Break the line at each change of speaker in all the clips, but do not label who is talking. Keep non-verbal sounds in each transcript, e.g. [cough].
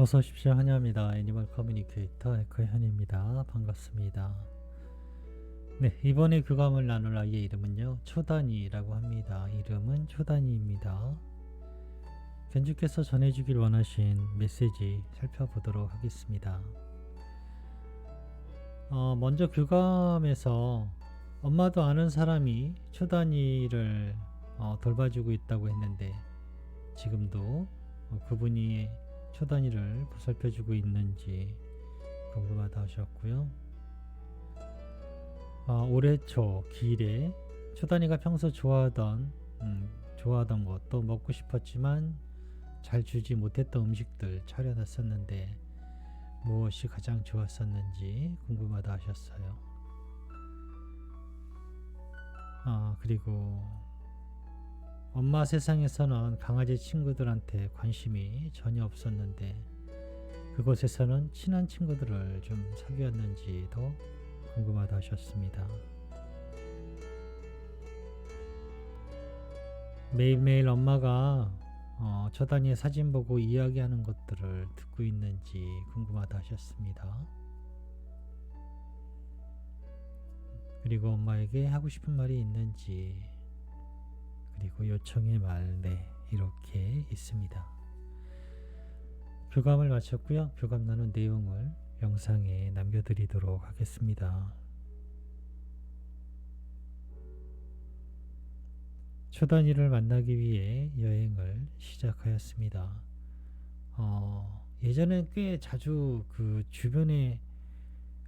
어서 오십시오. 한야입니다. 애니멀 커뮤니케이터 에코현입니다. 반갑습니다. 네, 이번에 교감을 나눌 아이의 이름은요. 초단이라고 합니다. 이름은 초단이입니다. 견주께서 전해주길 원하신 메시지 살펴보도록 하겠습니다. 어, 먼저 교감에서 엄마도 아는 사람이 초단이를 어, 돌봐주고 있다고 했는데 지금도 어, 그분이 초단위를 보살펴주고 있는지 궁금하다 하셨고요. 아, 올해 초 기일에 초단위가 평소 좋아하던 음, 좋아하던 것또 먹고 싶었지만 잘 주지 못했던 음식들 차려놨었는데 무엇이 가장 좋았었는지 궁금하다 하셨어요. 아 그리고 엄마 세상에서는 강아지 친구들한테 관심이 전혀 없었는데 그곳에서는 친한 친구들을 좀 사귀었는지도 궁금하다 하셨습니다. 매일매일 엄마가 어, 저단위의 사진 보고 이야기하는 것들을 듣고 있는지 궁금하다 하셨습니다. 그리고 엄마에게 하고 싶은 말이 있는지 그리고 요청의 말, 네, 이렇게 있습니다. 교감을 마쳤고요. 교감 나눈 내용을 영상에 남겨드리도록 하겠습니다. 초단위를 만나기 위해 여행을 시작하였습니다. 어, 예전에 꽤 자주 그 주변에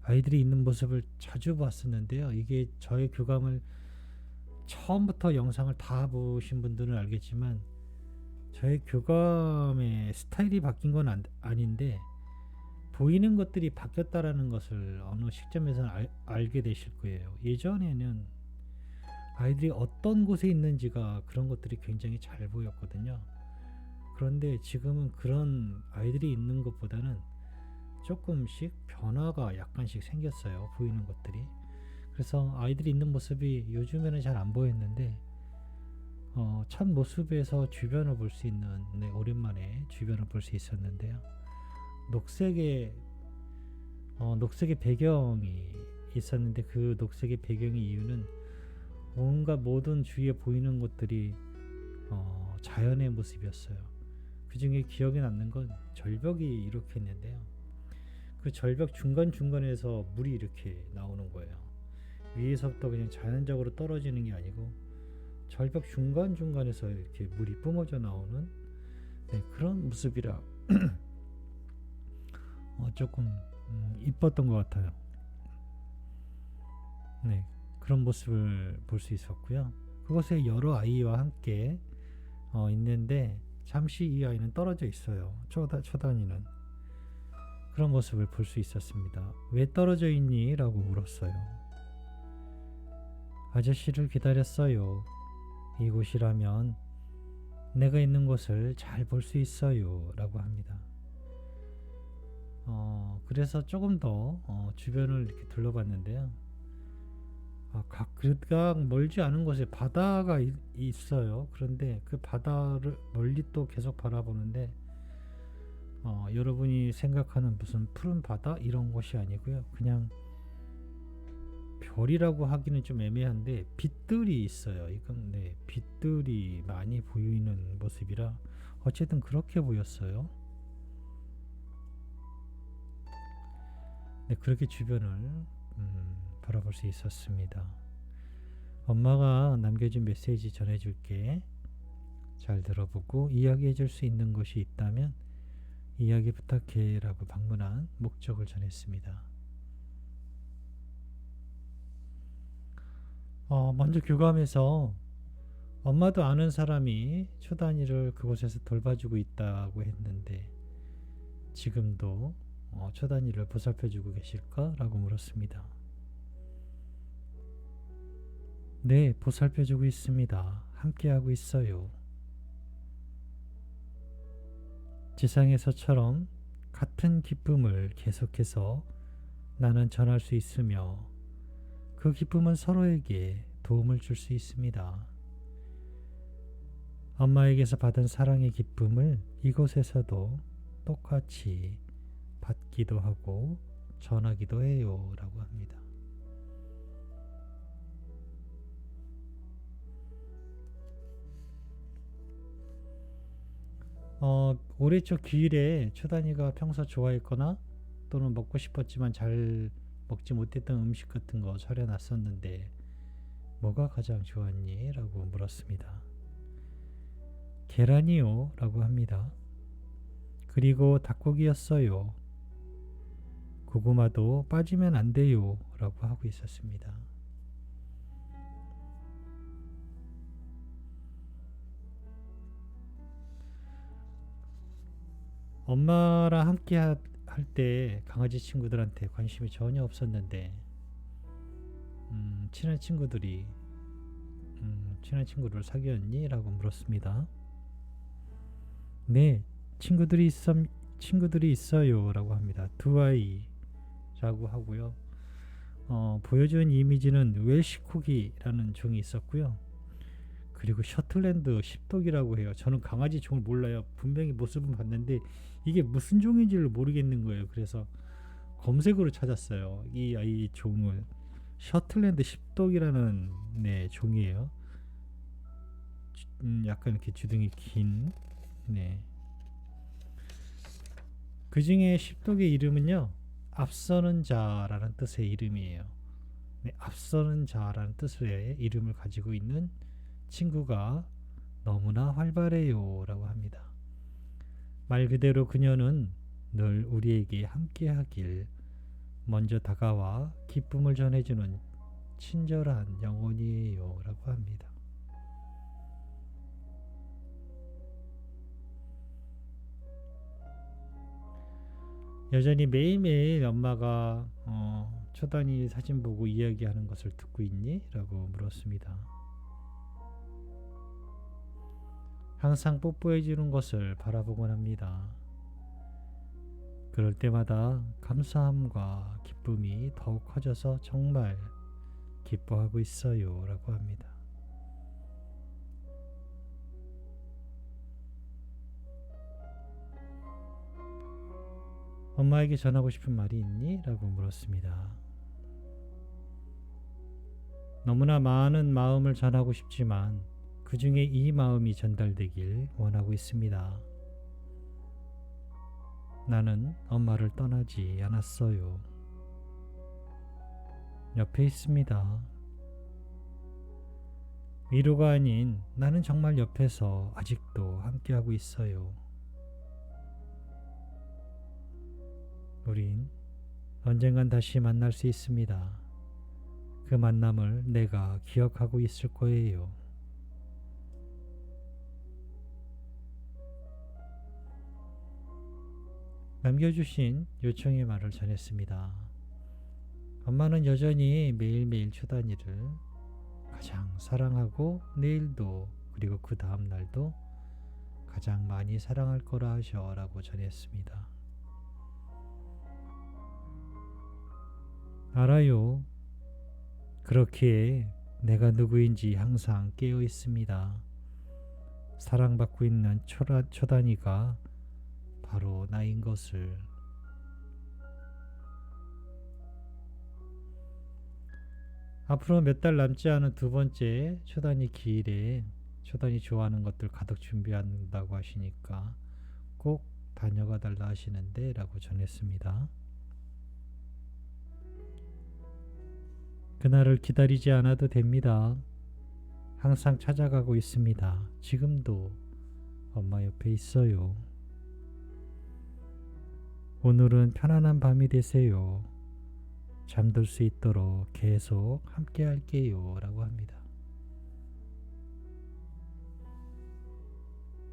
아이들이 있는 모습을 자주 봤었는데요. 이게 저의 교감을 처음부터 영상을 다 보신 분들은 알겠지만 저의 교감의 스타일이 바뀐 건 안, 아닌데 보이는 것들이 바뀌었다라는 것을 어느 시점에서 알, 알게 되실 거예요. 예전에는 아이들이 어떤 곳에 있는지가 그런 것들이 굉장히 잘 보였거든요. 그런데 지금은 그런 아이들이 있는 것보다는 조금씩 변화가 약간씩 생겼어요. 보이는 것들이. 그래서 아이들이 있는 모습이 요즘에는 잘 안 보였는데 어, 첫 모습에서 주변을 볼 수 있는 네, 오랜만에 주변을 볼 수 있었는데요. 녹색의 어, 녹색의 배경이 있었는데 그 녹색의 배경의 이유는 뭔가 모든 주위에 보이는 것들이 어, 자연의 모습이었어요. 그 중에 기억에 남는 건 절벽이 이렇게 있는데요. 그 절벽 중간 중간에서 물이 이렇게 나오는 거예요. 위에서부터 그냥 자연적으로 떨어지는 게 아니고 절벽 중간 중간에서 이렇게 물이 뿜어져 나오는 네, 그런 모습이라 [clears throat] 어, 조금 음, 이뻤던 것 같아요. 네, 그런 모습을 볼 수 있었고요. 그곳에 여러 아이와 함께 어, 있는데 잠시 이 아이는 떨어져 있어요. 초단, 초단위는 그런 모습을 볼 수 있었습니다. 왜 떨어져 있니? 라고 물었어요. 아저씨를 기다렸어요. 이곳이라면 내가 있는 곳을 잘 볼 수 있어요. 라고 합니다. 어, 그래서 조금 더 어, 주변을 이렇게 둘러봤는데요. 아, 각각 멀지 않은 곳에 바다가 있, 있어요. 그런데 그 바다를 멀리 또 계속 바라보는데 어, 여러분이 생각하는 무슨 푸른 바다 이런 곳이 아니고요. 그냥 별이라고 하기는 좀 애매한데 빛들이 있어요. 이건 네, 빛들이 많이 보이는 모습이라 어쨌든 그렇게 보였어요. 네, 그렇게 주변을 음, 바라볼 수 있었습니다. 엄마가 남겨준 메시지 전해줄게. 잘 들어보고 이야기해 줄 수 있는 것이 있다면 이야기 부탁해 라고 방문한 목적을 전했습니다. 어, 먼저 교감에서 엄마도 아는 사람이 초단위를 그곳에서 돌봐주고 있다고 했는데 지금도 어, 초단위를 보살펴주고 계실까? 라고 물었습니다. 네, 보살펴주고 있습니다. 함께하고 있어요. 지상에서처럼 같은 기쁨을 계속해서 나는 전할 수 있으며 그 기쁨은 서로에게 도움을 줄 수 있습니다. 엄마에게서 받은 사랑의 기쁨을 이곳에서도 똑같이 받기도 하고 전하기도 해요. 라고 합니다. 어, 올해 초 기일에 초단이가 평소 좋아했거나 또는 먹고 싶었지만 잘 먹지 못했던 음식 같은 거 차려놨었는데 뭐가 가장 좋았니? 라고 물었습니다. 계란이요. 라고 합니다. 그리고 닭고기였어요. 고구마도 빠지면 안 돼요. 라고 하고 있었습니다. 엄마랑 함께 할 때 강아지 친구들한테 관심이 전혀 없었는데 음, 친한 친구들이 음, 친한 친구를 사귀었니? 라고 물었습니다. 네, 친구들이 있어 친구들이 있어요. 라고 합니다. 두 아이라고 하고요. 어, 보여준 이미지는 웰시코기라는 종이 있었고요. 그리고 셔틀랜드 십독이라고 해요. 저는 강아지 종을 몰라요. 분명히 모습은 봤는데 이게 무슨 종인지를 모르겠는 거예요. 그래서 검색으로 찾았어요. 이 아이 종을 셔틀랜드 십독이라는 네, 종이에요. 주- 음, 약간 이렇게 주둥이 긴 네. 그 중에 십독의 이름은요. 앞서는 자라는 뜻의 이름이에요. 네, 앞서는 자라는 뜻의 이름을 가지고 있는 친구가 너무나 활발해요 라고 합니다. 말 그대로 그녀는 늘 우리에게 함께하길 먼저 다가와 기쁨을 전해주는 친절한 영혼이에요 라고 합니다. 여전히 매일매일 엄마가 어, 초단이 사진 보고 이야기하는 것을 듣고 있니? 라고 물었습니다. 항상 뽀뽀해 주는 것을 바라보곤 합니다. 그럴 때마다 감사함과 기쁨이 더욱 커져서 정말 기뻐하고 있어요. 라고 합니다. 엄마에게 전하고 싶은 말이 있니? 라고 물었습니다. 너무나 많은 마음을 전하고 싶지만 그 중에 이 마음이 전달되길 원하고 있습니다. 나는 엄마를 떠나지 않았어요. 옆에 있습니다. 위로가 아닌 나는 정말 옆에서 아직도 함께하고 있어요. 우린 언젠간 다시 만날 수 있습니다. 그 만남을 내가 기억하고 있을 거예요. 남겨주신 요청의 말을 전했습니다. 엄마는 여전히 매일매일 초단이를 가장 사랑하고 내일도 그리고 그 다음 날도 가장 많이 사랑할 거라 하셔라고 전했습니다. 알아요. 그렇기에 내가 누구인지 항상 깨어 있습니다. 사랑받고 있는 초라, 초단이가 바로 나인 것을 앞으로 몇 달 남지 않은 두 번째 초단이 기일에 초단이 좋아하는 것들 가득 준비한다고 하시니까 꼭 다녀가 달라 하시는데 라고 전했습니다. 그날을 기다리지 않아도 됩니다. 항상 찾아가고 있습니다. 지금도 엄마 옆에 있어요. 오늘은 편안한 밤이 되세요. 잠들 수 있도록 계속 함께 할게요. 라고 합니다.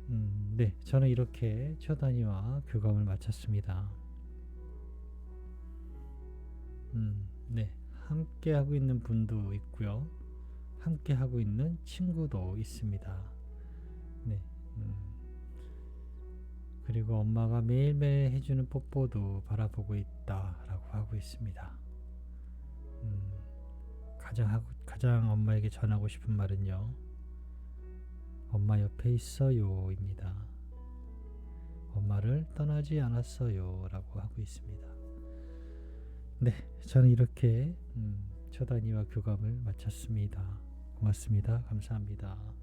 음, 네. 저는 이렇게 초단위와 교감을 마쳤습니다. 음, 네. 함께 하고 있는 분도 있고요. 함께 하고 있는 친구도 있습니다. 네. 음. 그리고 엄마가 매일매일 해주는 뽀뽀도 바라보고 있다라고 하고 있습니다. 음, 가장 하고, 가장 엄마에게 전하고 싶은 말은요. 엄마 옆에 있어요입니다. 엄마를 떠나지 않았어요. 라고 하고 있습니다. 네, 저는 이렇게 음, 첫 단위와 교감을 마쳤습니다. 고맙습니다. 감사합니다.